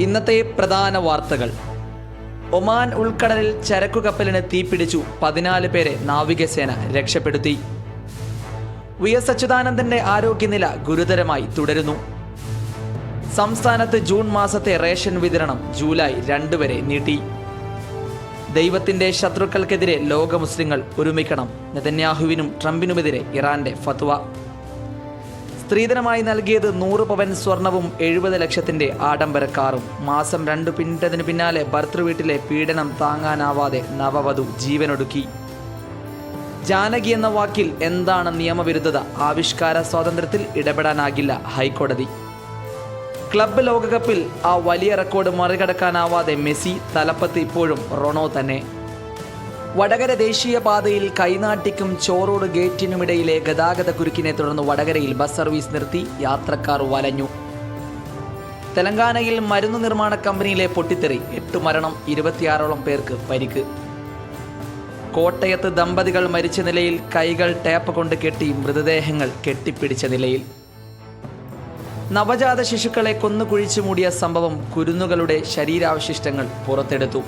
ഇന്നത്തെ പ്രധാന വാർത്തകൾ. ഒമാൻ ഉൾക്കടലിൽ ചരക്കു കപ്പലിന് തീപിടിച്ചു പതിനാല് പേരെ നാവികസേന രക്ഷപ്പെടുത്തി. വി എസ് അച്യുതാനന്ദന്റെ ആരോഗ്യനില ഗുരുതരമായി തുടരുന്നു. സംസ്ഥാനത്ത് ജൂൺ മാസത്തെ റേഷൻ വിതരണം ജൂലൈ രണ്ട് വരെ നീട്ടി. ദൈവത്തിന്റെ ശത്രുക്കൾക്കെതിരെ ലോക മുസ്ലിങ്ങൾ ഒരുമിക്കണം. നെതന്യാഹുവിനും ട്രംപിനുമെതിരെ ഇറാന്റെ ഫത്വ. സ്ത്രീധനമായി നൽകിയത് നൂറ് പവൻ സ്വർണവും എഴുപത് ലക്ഷത്തിന്റെ ആഡംബര കാറും. മാസം രണ്ടു പിന്നിട്ടതിന് പിന്നാലെ ഭർത്തൃവീട്ടിലെ പീഡനം താങ്ങാനാവാതെ നവവധു ജീവനൊടുക്കി. ജാനകി എന്ന വാക്കിൽ എന്താണ് നിയമവിരുദ്ധത? ആവിഷ്കാര സ്വാതന്ത്ര്യത്തിൽ ഇടപെടാനാകില്ല ഹൈക്കോടതി. ക്ലബ്ബ് ലോകകപ്പിൽ ആ വലിയ റെക്കോർഡ് മറികടക്കാനാവാതെ മെസ്സി തലപ്പത്ത് ഇപ്പോഴും റൊണോ തന്നെ. വടകര ദേശീയപാതയിൽ കൈനാട്ടിക്കും ചോറോട് ഗേറ്റിനുമിടയിലെ ഗതാഗത കുരുക്കിനെ തുടർന്ന് വടകരയിൽ ബസ് സർവീസ് നിർത്തി യാത്രക്കാർ വലഞ്ഞു. തെലങ്കാനയിൽ മരുന്ന് നിർമ്മാണ കമ്പനിയിലെ പൊട്ടിത്തെറി എട്ട് മരണം ഇരുപത്തിയാറോളം പേർക്ക് പരിക്ക്. കോട്ടയത്ത് ദമ്പതികൾ മരിച്ച നിലയിൽ കൈകൾ ടേപ്പ് കൊണ്ട് കെട്ടി മൃതദേഹങ്ങൾ കെട്ടിപ്പിടിച്ച നിലയിൽ. നവജാത ശിശുക്കളെ കൊന്നു കുഴിച്ചു മൂടിയ സംഭവം കുരുന്നുകളുടെ ശരീരാവശിഷ്ടങ്ങൾ പുറത്തെടുത്തു.